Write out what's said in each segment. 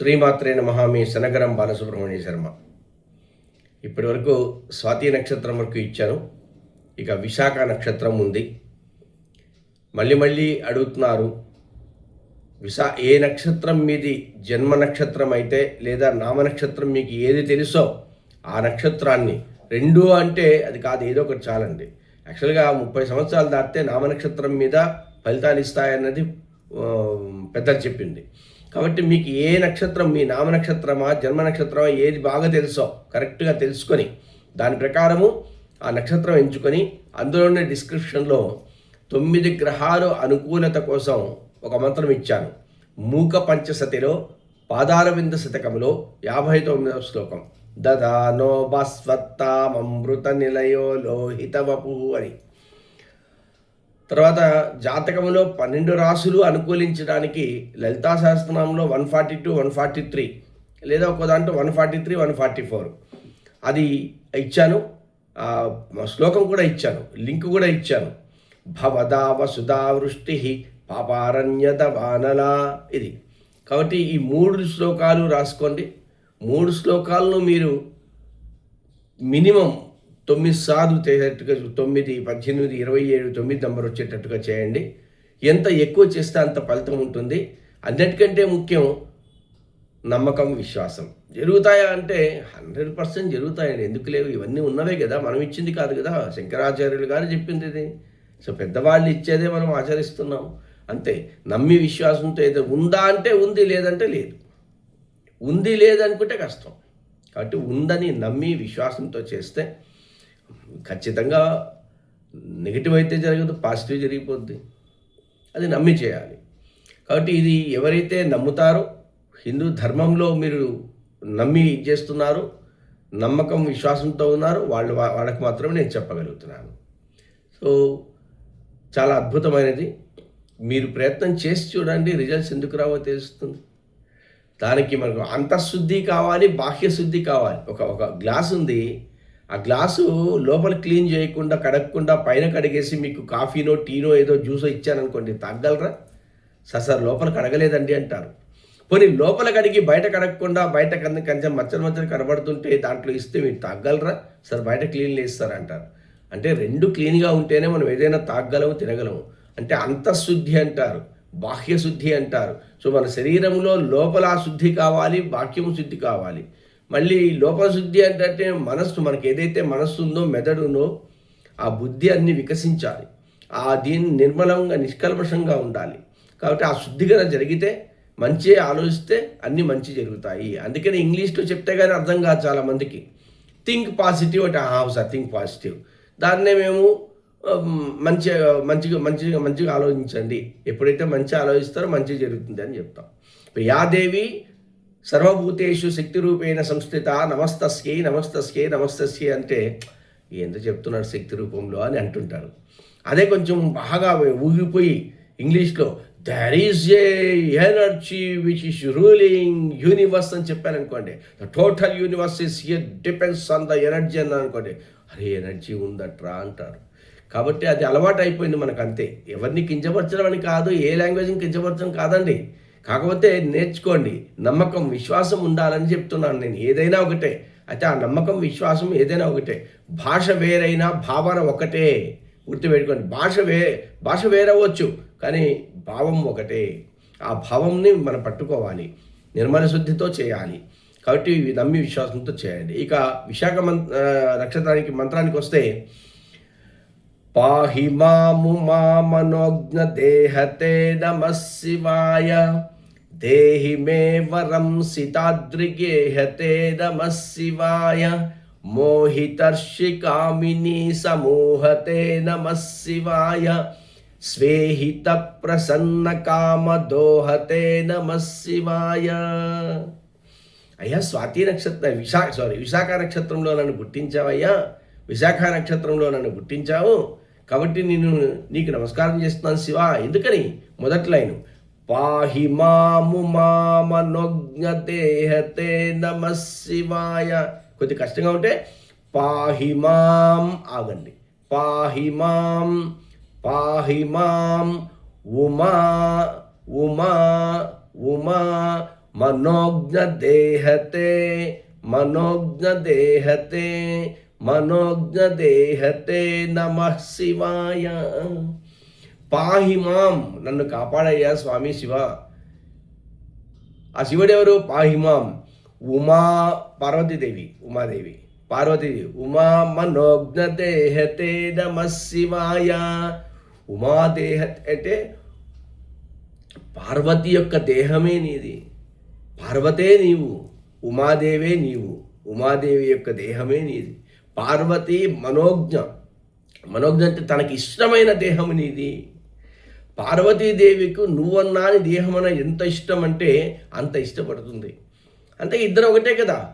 శ్రీమాత్రే నమః. మీ శనగరం బాలసుబ్రహ్మణ్య శర్మ. ఇప్పటి వరకు స్వాతి నక్షత్రం వరకు ఇచ్చాను. ఇక విశాఖ నక్షత్రం ఉంది. మళ్ళీ మళ్ళీ అడుగుతున్నారు విశా ఏ నక్షత్రం మీది జన్మ నక్షత్రం అయితే లేదా నామ నక్షత్రం మీకు ఏది తెలుసో ఆ నక్షత్రాన్ని రెండు అంటే అది కాదు ఏదో ఒకటి చాలండి. యాక్చువల్గా ముప్పై సంవత్సరాలు దాటితే నామ నక్షత్రం మీద ఫలితాలు ఇస్తాయన్నది పెద్దలు చెప్పింది. కాబట్టి మీకు ఏ నక్షత్రం మీ నామ నక్షత్రమా జన్మ నక్షత్రమా ఏది బాగా తెలుసో కరెక్ట్గా తెలుసుకొని దాని ప్రకారము ఆ నక్షత్రం ఎంచుకొని అందులోనే డిస్క్రిప్షన్లో తొమ్మిది గ్రహాలు అనుకూలత కోసం ఒక మంత్రం ఇచ్చాను. మూక పంచసతిలో పాదారవింద శతకంలో యాభై తొమ్మిదవ శ్లోకం. దదానో భాస్వత్తామృత నిలయో లోహిత వపు అని. తర్వాత జాతకంలో పన్నెండు రాసులు అనుకూలించడానికి Lalita సహస్రనామంలో one forty two one forty three లేదా ఒక దాంట్లో one forty three one forty four. అది ఇచ్చాను. శ్లోకం కూడా ఇచ్చాను. లింక్ కూడా ఇచ్చాను. భవదా వసుధా వృష్టి పాపారణ్యత వానలా ఇది. కాబట్టి ఈ మూడు శ్లోకాలు రాసుకోండి. మూడు శ్లోకాలను మీరు మినిమం తొమ్మిది సార్లు చేసేట్టుగా తొమ్మిది పద్దెనిమిది ఇరవై ఏడు తొమ్మిది నెంబర్ వచ్చేటట్టుగా చేయండి. ఎంత ఎక్కువ చేస్తే అంత ఫలితం ఉంటుంది. అన్నిటికంటే ముఖ్యం నమ్మకం విశ్వాసం. జరుగుతాయా అంటే హండ్రెడ్ పర్సెంట్ జరుగుతాయండి. ఎందుకు లేవు? ఇవన్నీ ఉన్నవే కదా. మనం ఇచ్చింది కాదు కదా. శంకరాచార్యులు గారు చెప్పింది ఇది. సో పెద్దవాళ్ళు ఇచ్చేదే మనం ఆచరిస్తున్నాం. అంతే. నమ్మి విశ్వాసంతో ఏదో ఉందా అంటే ఉంది లేదంటే లేదు. ఉంది లేదనుకుంటే కష్టం. కాబట్టి ఉందని నమ్మి విశ్వాసంతో చేస్తే ఖచ్చితంగా నెగిటివ్ అయితే జరగదు పాజిటివ్ జరిగిపోద్ది. అది నమ్మి చేయాలి. కాబట్టి ఇది ఎవరైతే నమ్ముతారో హిందూ ధర్మంలో మీరు నమ్మి చేస్తున్నారో నమ్మకం విశ్వాసంతో ఉన్నారో వాళ్ళు వాళ్ళకి మాత్రమే నేను చెప్పగలుగుతున్నాను. సో చాలా అద్భుతమైనది. మీరు ప్రయత్నం చేసి చూడండి రిజల్ట్స్ ఎందుకు రావో తెలుస్తుంది. దానికి మనకు అంతఃశుద్ధి కావాలి బాహ్య శుద్ధి కావాలి. ఒక ఒక గ్లాస్ ఉంది ఆ గ్లాసు లోపల క్లీన్ చేయకుండా కడగకుండా పైన కడిగేసి మీకు కాఫీనో టీనో ఏదో జ్యూసో ఇచ్చాననుకోండి తాగలరా సార్ సార్ లోపల కడగలేదండి అంటారు. పోనీ లోపల కడిగి బయట కడగకుండా బయట కన్నా కొంచెం మచ్చలు మచ్చలు కనబడుతుంటే దాంట్లో ఇస్తే మీరు తాగలరా సార్ బయట క్లీన్ చేస్తారు అంటారు. అంటే రెండు క్లీన్గా ఉంటేనే మనం ఏదైనా తాగలము తినగలము. అంటే అంతఃశుద్ధి అంటారు బాహ్య శుద్ధి అంటారు. సో మన శరీరంలో లోపల శుద్ధి కావాలి బాహ్యము శుద్ధి కావాలి. మళ్ళీ లోపశుద్ధి అంటే మనస్సు మనకి ఏదైతే మనస్సు ఉందో మెదడునో ఆ బుద్ధి అన్ని వికసించాలి. ఆ దీన్ని నిర్మలంగా నిష్కల్మషంగా ఉండాలి. కాబట్టి ఆ శుద్ధిగా జరిగితే మంచి ఆలోచిస్తే అన్ని మంచి జరుగుతాయి. అందుకని ఇంగ్లీష్లో చెప్తే కానీ అర్థం కాదు చాలా మందికి థింక్ పాజిటివ్ అంటే హావ్ సార్ థింక్ పాజిటివ్. దాన్నే మేము మంచి మంచిగా మంచిగా మంచిగా ఆలోచించండి. ఎప్పుడైతే మంచి ఆలోచిస్తారో మంచి జరుగుతుంది అని చెప్తాం. ఇప్పుడు యాదేవి సర్వభూతేషు శక్తి రూపేణ సంస్థిత నమస్తస్యై నమస్తస్యై నమస్తస్యై అంటే ఏందో చెప్తున్నాడు శక్తి రూపంలో అని అంటుంటారు. అదే కొంచెం బాగా ఊగిపోయి ఇంగ్లీష్లో there is a energy which is ruling universe అని చెప్పారనుకోండి. The total universe is here depends on the energy అని అనుకోండి అరే ఎనర్జీ ఉందట్రా అంటారు. కాబట్టి అది అలవాటు అయిపోయింది మనకు అంతే ఎవరిని కించపరచడం అని కాదు ఏ లాంగ్వేజ్ని కించపరచడం కాదండి. కాకపోతే నేర్చుకోండి. నమ్మకం విశ్వాసం ఉండాలని చెప్తున్నాను నేను. ఏదైనా ఒకటే. అయితే ఆ నమ్మకం విశ్వాసం ఏదైనా ఒకటే. భాష వేరైనా భావన ఒకటే. గుర్తుపెట్టుకోండి. భాష వే భాష వేరవచ్చు కానీ భావం ఒకటే. ఆ భావంని మనం పట్టుకోవాలి. నిర్మల శుద్ధితో చేయాలి. కాబట్టి ఇవి నమ్మి విశ్వాసంతో చేయండి. ఇక విశాఖ మం నక్షత్రానికి మంత్రానికి వస్తే పాహి మాము మామనోజ్ఞ దేహతే నమ శివాయ. దేహి మే వరం సితాద్రిగేహతే నమ శివాయ. మోహితర్షి కామిని సమూహతే నమ శివాయ. స్వేహిత ప్రసన్న కామదోహతే నమ శివాయ. అయ్యా స్వాతి నక్షత్ర విశాఖ సారీ విశాఖ నక్షత్రంలో నన్ను పుట్టించావయ్యా. విశాఖ నక్షత్రంలో నన్ను గుర్తించావు కాబట్టి నేను నీకు నమస్కారం చేస్తున్నాను శివ. ఎందుకని? మొదటి లైను. పాహి మాము మామనోజ్ఞ దేహతే నమ శివాయ. కొద్ది కష్టంగా ఉంటే పాహి మాం ఆగండి. పాహి మాం పాహి మాం ఉమా ఉమా ఉమా మనోజ్ఞ దేహతే మనోజ్ఞ దేహతే మనోజ్ఞ దేహతే నమ శివాయ పాహి మాం నన్ను కాపాడయ్యా స్వామి శివ ఆ శివుడు ఎవరు పాహిమాం ఉమా పార్వతీదేవి ఉమాదేవి పార్వతీదేవి ఉమా మనోజ్ఞ దేహతే నమ శివాయ ఉమాదేహ అంటే పార్వతి యొక్క దేహమే నీది పార్వతే నీవు ఉమాదేవే నీవు ఉమాదేవి యొక్క దేహమే నీది పార్వతి మనోజ్ఞ. మనోజ్ఞ అంటే తనకి ఇష్టమైన దేహం నీది. పార్వతీదేవికి నువ్వన్నా అని దేహమన ఎంత ఇష్టం అంటే అంత ఇష్టపడుతుంది. అంటే ఇద్దరు ఒకటే కదా.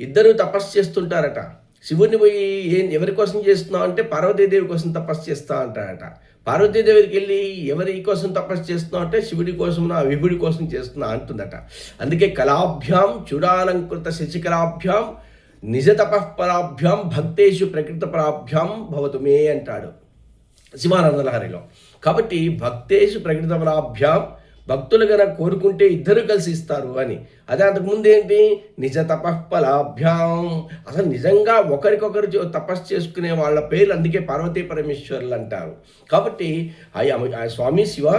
ఇద్దరు తపస్సు చేస్తుంటారట. శివుడిని పోయి ఏం ఎవరి కోసం చేస్తున్నావు అంటే పార్వతీదేవి కోసం తపస్సు చేస్తా అంటారట. పార్వతీదేవికి వెళ్ళి ఎవరి కోసం తపస్సు చేస్తున్నావు అంటే శివుడి కోసం నా విభుడి కోసం చేస్తున్నా అంటుందట. అందుకే కళాభ్యాం చూడాలంకృత శశికళాభ్యాం నిజ తపఃపరాభ్యాం భక్తేషు ప్రకృత పరాభ్యాం భవతు మే అంటాడు శివానందలహరిలో. కాబట్టి భక్తేషు ప్రకృత పరాభ్యాం భక్తులు గన కోరుకుంటే ఇద్దరు కలిసి ఇస్తారు అని. అదే అంతకుముందు ఏంటి? నిజ తపఃఫలాభ్యాం అసలు నిజంగా ఒకరికొకరు తపస్సు చేసుకునే వాళ్ళ పేర్లు అందుకే పార్వతీ పరమేశ్వరులు అంటారు. కాబట్టి ఆ- ఆ స్వామి శివ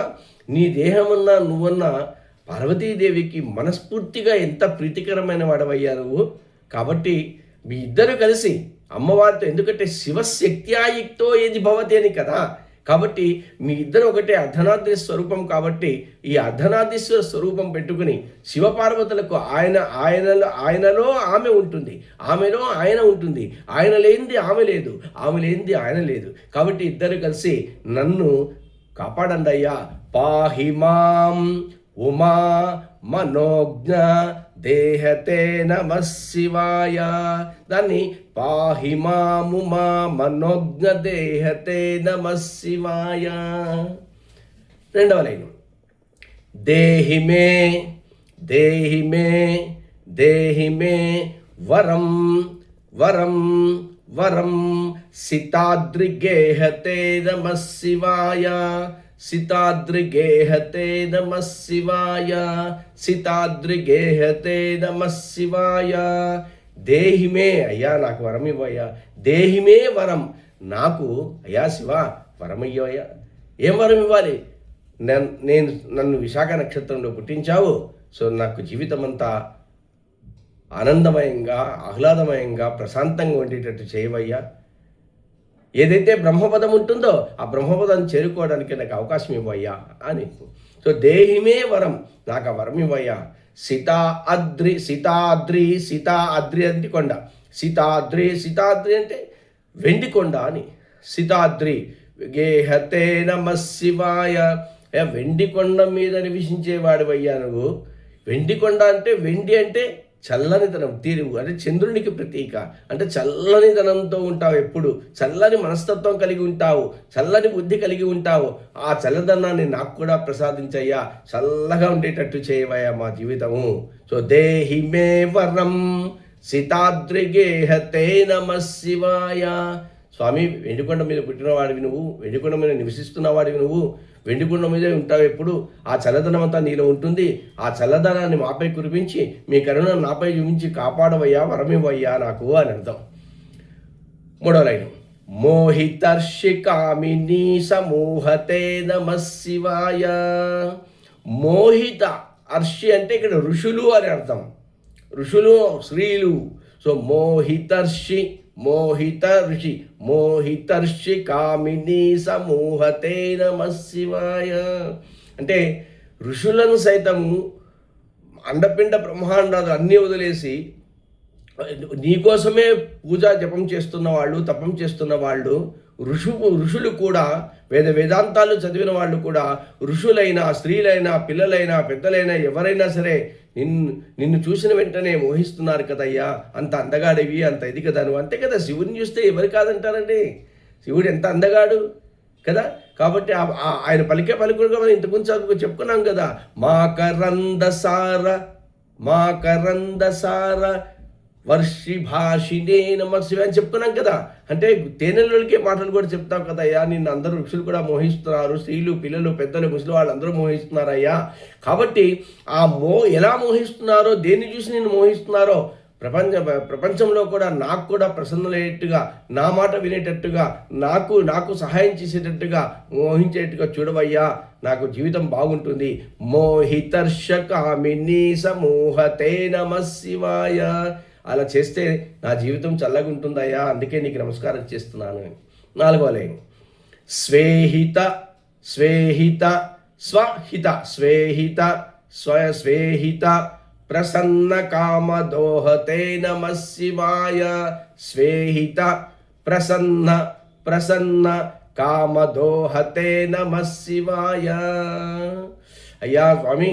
నీ దేహమన్నా నువ్వన్నా పార్వతీదేవికి మనస్ఫూర్తిగా ఎంత ప్రీతికరమైన వాడవయ్యా నువ్వు కాబట్టి మీ ఇద్దరు కలిసి అమ్మవారితో ఎందుకంటే శివశక్త్యాయుక్తో ఏది భవతి అని కదా. కాబట్టి మీ ఇద్దరు ఒకటే అర్ధనాద్రి స్వరూపం కాబట్టి ఈ అర్ధనాదీశ్వర స్వరూపం పెట్టుకుని శివపార్వతులకు ఆయన ఆయనలో ఆయనలో ఆమె ఉంటుంది. ఆమెలో ఆయన ఉంటుంది. ఆయన లేనిది ఆమె లేదు. ఆమె లేనిది ఆయన లేదు. కాబట్టి ఇద్దరు కలిసి నన్ను కాపాడండి అయ్యా. పాహిమాం ఉమా మనోజ్ఞ దేహతే నమ శివాయ. దాన్ని పాహి మాము మా మనోజ్ఞ దేహతే నమ శివాయ. రెండవ లైను. దేహి మే దేహి మే దేహి మే వరం వరం వరం సితాద్రిగేహతే నమ శివాయ. సితాద్రిగేహతే నమ శివాయ సితాద్రిగేహతే నమ శివాయ. దేహిమే అయ్యా నాకు వరం ఇవ్వయ్యా దేహిమే వరం. నాకు అయ్యా శివ వరం అయ్యోయ్యా ఏం వరం ఇవ్వాలి? నేను నన్ను విశాఖ నక్షత్రంలో పుట్టించావు. సో నాకు జీవితం అంతా ఆనందమయంగా ఆహ్లాదమయంగా ప్రశాంతంగా ఉండేటట్టు చేయవయ్యా. ఏదైతే బ్రహ్మపదం ఉంటుందో ఆ బ్రహ్మపదాన్ని చేరుకోవడానికి నాకు అవకాశం ఇవ్వయ్యా అని. సో దేహిమే వరం నాకు ఆ వరం ఇవ్వయ్యా. సీతా అద్రి సీతాద్రి సీతా అద్రి అంటే కొండ. సీతాద్రి సీతాద్రి అంటే వెండి కొండ అని. సీతాద్రి గేహతే నమ శివాయ. వెండి కొండ మీద నివసించేవాడివయ్యా నువ్వు. వెండి కొండ అంటే వెండి అంటే చల్లనితనం తీరువు అంటే చంద్రునికి ప్రతీక. అంటే చల్లనితనంతో ఉంటావు ఎప్పుడు. చల్లని మనస్తత్వం కలిగి ఉంటావు. చల్లని బుద్ధి కలిగి ఉంటావు. ఆ చల్లదనాన్ని నాకు కూడా ప్రసాదించయ్యా. చల్లగా ఉండేటట్టు చేయవయ్యా మా జీవితము. సో దేహి మే వరం సితాద్రిగేహతే నమ శివాయ. స్వామి వెండికొండ మీద పుట్టినవాడివి నువ్వు. వెండికొండ మీద నివసిస్తున్నవాడివి నువ్వు. వెండికొండ మీదే ఉంటావు ఎప్పుడు. ఆ చల్లదనం అంతా నీలో ఉంటుంది. ఆ చల్లదనాన్ని మాపై కురిపించి మీ కరుణ నాపై చూపించి కాపాడవయ్యా వరమివయ్యా నాకు అని అర్థం. మూడో లైన్. మోహితర్షికామిని సమూహతే నమశివాయ మోహిత అర్షి అంటే ఇక్కడ ఋషులు అని అర్థం. ఋషులు స్త్రీలు. సో మోహితర్షి మోహిత ఋషి మోహితర్షి కామిని సమూహతే నమ శివాయ అంటే ఋషులను సైతము అండపిండ బ్రహ్మాండాలు అన్నీ వదిలేసి నీకోసమే పూజా జపం చేస్తున్న వాళ్ళు తపం చేస్తున్న వాళ్ళు ఋషు ఋషులు కూడా వేద వేదాంతాలు చదివిన వాళ్ళు కూడా ఋషులైనా స్త్రీలైనా పిల్లలైనా పెద్దలైనా ఎవరైనా సరే నిన్ను నిన్ను చూసిన వెంటనే మోహిస్తున్నారు కదయ్యా. అంత అందగాడివి అంత ఇది కదా నువ్వు. అంతే కదా శివుని చూస్తే ఎవరు కాదంటారండి? శివుడు ఎంత అందగాడు కదా? కాబట్టి ఆ- ఆయన పలికే పలుకుడుగా మనం ఇంతకుముందు చదువు చెప్పుకున్నాం కదా. మా కరంద సార మా కరంద సార వర్షి భాషినే శివ అని చెప్తున్నాం కదా. అంటే తేనెలకే మాటలు కూడా చెప్తాం కదా అయ్యా. నిన్ను అందరూ ఋషులు కూడా మోహిస్తున్నారు. స్త్రీలు పిల్లలు పెద్దలు ముసలి వాళ్ళు అందరూ మోహిస్తున్నారయ్యా. కాబట్టి ఆ మో ఎలా మోహిస్తున్నారో దేన్ని చూసి నేను మోహిస్తున్నారో ప్రపంచ ప్రపంచంలో కూడా నాకు కూడా ప్రసన్నలయ్యేట్టుగా నా మాట వినేటట్టుగా నాకు నాకు సహాయం చేసేటట్టుగా మోహించేట్టుగా చూడవయ్యా. నాకు జీవితం బాగుంటుంది. మోహితర్షకామిని సమూహతే నమ శివాయ. అలా చేస్తే నా జీవితం చల్లగా ఉంటుందయ్యా అందుకే నీకు నమస్కారం చేస్తున్నాను నాలుగో లైన్ స్వేహిత స్వేహిత స్వహిత స్వేహిత స్వ స్వేహిత ప్రసన్న కామదోహతే నమ శివాయ స్వేహిత ప్రసన్న ప్రసన్న కామదోహతే నమ శివాయ అయ్యా స్వామి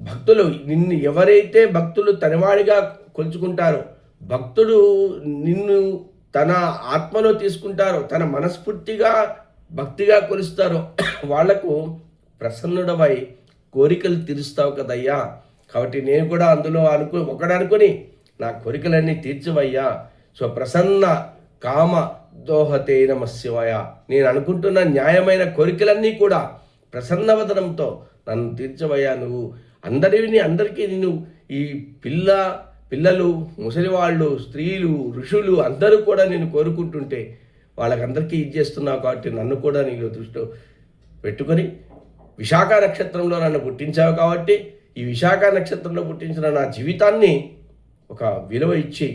భక్తులు నిన్ను ఎవరైతే భక్తులు తనవాడిగా కొలుచుకుంటారు భక్తుడు నిన్ను తన ఆత్మలో తీసుకుంటారు. తన మనస్ఫూర్తిగా భక్తిగా కొలుస్తారో. వాళ్ళకు ప్రసన్నుడవై కోరికలు తీరుస్తావు కదయ్యా. కాబట్టి నేను కూడా అందులో అనుకు ఒకడనుకొని నా కోరికలన్నీ తీర్చవయ్యా. సో ప్రసన్న కామ దోహతే నమ శివయ. నేను అనుకుంటున్న న్యాయమైన కోరికలన్నీ కూడా ప్రసన్నవదనంతో నన్ను తీర్చవయ్యా నువ్వు. అందరిని అందరికీ నేను ఈ పిల్ల పిల్లలు ముసలివాళ్ళు స్త్రీలు ఋషులు అందరూ కూడా నేను కోరుకుంటుంటే వాళ్ళకందరికీ ఇచ్చేస్తున్నావు కాబట్టి నన్ను కూడా నీలో దృష్టిలో పెట్టుకొని విశాఖ నక్షత్రంలో నన్ను పుట్టించావు కాబట్టి ఈ విశాఖ నక్షత్రంలో పుట్టించిన నా జీవితాన్ని ఒక విలువ ఇచ్చి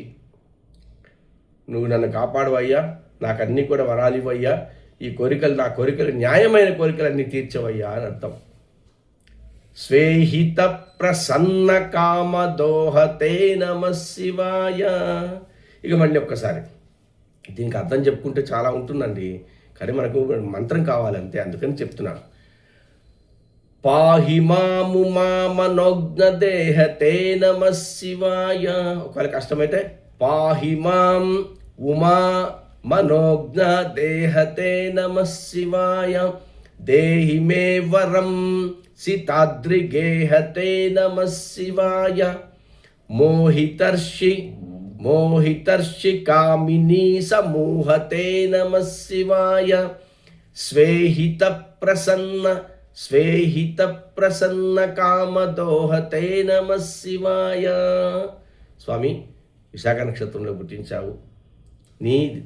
నువ్వు నన్ను కాపాడవయ్యా నాకు అన్నీ కూడా వరాలివయ్యా ఈ కోరికలు నా కోరికలు న్యాయమైన కోరికలన్నీ తీర్చవయ్యా అని అర్థం. స్వేహిత ప్రసన్న కామదోహతే నమ శివాయ. ఇక మళ్ళీ ఒక్కసారి. దీనికి అర్థం చెప్పుకుంటే చాలా ఉంటుందండి. కానీ మనకు మంత్రం కావాలంతే అందుకని చెప్తున్నాను పాహి మాము మామనోజ్ఞ దేహతే నమ శివాయ. ఒకవేళ కష్టమైతే పాహి మాం ఉమా మనోజ్ఞ దేహతే నమ శివాయ. దేహి మే వరం సితాద్రిగేహతే నమ శివాయ మోహితర్షి మోహితర్షి కామినీ సమూహతే నమ శివాయ స్వేహిత ప్రసన్న స్వేహిత ప్రసన్న కామదోహతే నమ శివాయ స్వామి విశాఖ నక్షత్రంలో పుట్టించావు. నీ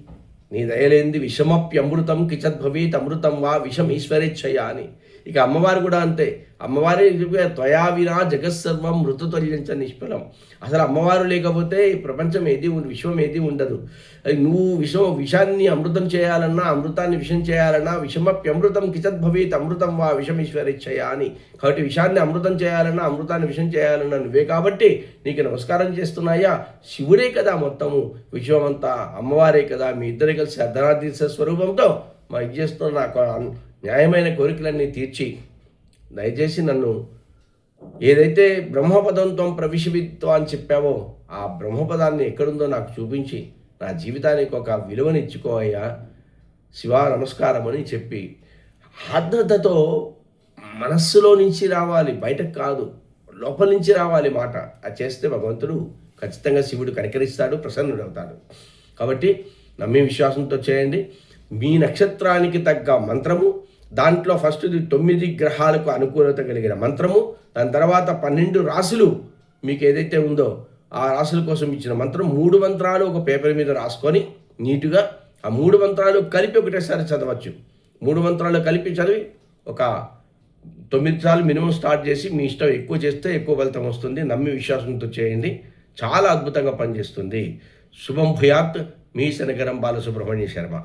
నీ దయలేంది విషమప్యమృతం కిచద్భవీత్ అమృతం వా విషం ఈశ్వరేచ్ఛయ అని ఇక అమ్మవారు కూడా అంతే. అమ్మవారి త్వయా వినా జగత్సర్వం మృతుతుల్యంచ నిష్ఫలం. అసలు అమ్మవారు లేకపోతే ప్రపంచం ఏది విశ్వం ఏది ఉండదు. నువ్వు విషం విషాన్ని అమృతం చేయాలన్నా అమృతాన్ని విషం చేయాలన్నా విషమప్యమృతం కిచత్ భవేత్ అమృతం వా విషమీశ్వరిచ్చయ అని. కాబట్టి విషాన్ని అమృతం చేయాలన్నా అమృతాన్ని విషం చేయాలన్నా నువ్వే కాబట్టి నీకు నమస్కారం చేస్తున్నాయా శివుడే కదా మొత్తము. విశ్వమంతా అమ్మవారే కదా. మీ ఇద్దరే కలిసి అర్ధనాదీశ స్వరూపంతో మా ఇది చేస్తున్నా నాకు న్యాయమైన కోరికలన్నీ తీర్చి దయచేసి నన్ను ఏదైతే బ్రహ్మపదంతో ప్రవిశవిత్వం అని చెప్పావో ఆ బ్రహ్మపదాన్ని ఎక్కడుందో నాకు చూపించి నా జీవితానికి ఒక విలువనిచ్చుకోవయ్యా శివ నమస్కారం అని చెప్పి ఆర్ద్రతతో మనస్సులో నుంచి రావాలి బయటకు కాదు లోపల నుంచి రావాలి మాట. అది చేస్తే భగవంతుడు ఖచ్చితంగా శివుడు కనికరిస్తాడు ప్రసన్నుడవుతాడు. కాబట్టి నమ్మి విశ్వాసంతో చేయండి. మీ నక్షత్రానికి తగ్గ మంత్రము దాంట్లో ఫస్ట్ తొమ్మిది గ్రహాలకు అనుకూలత కలిగిన మంత్రము దాని తర్వాత పన్నెండు రాసులు మీకు ఏదైతే ఉందో ఆ రాసుల కోసం ఇచ్చిన మంత్రం మూడు మంత్రాలు ఒక పేపర్ మీద రాసుకొని నీటుగా ఆ మూడు మంత్రాలు కలిపి ఒకటేసారి చదవచ్చు. మూడు మంత్రాలు కలిపి చదివి ఒక తొమ్మిది సార్లు మినిమం స్టార్ట్ చేసి మీ ఇష్టం ఎక్కువ చేస్తే ఎక్కువ ఫలితం వస్తుంది. నమ్మి విశ్వాసంతో చేయండి. చాలా అద్భుతంగా పనిచేస్తుంది. శుభం భూయాత్ మీ శనగరం బాలసుబ్రహ్మణ్య శర్మ.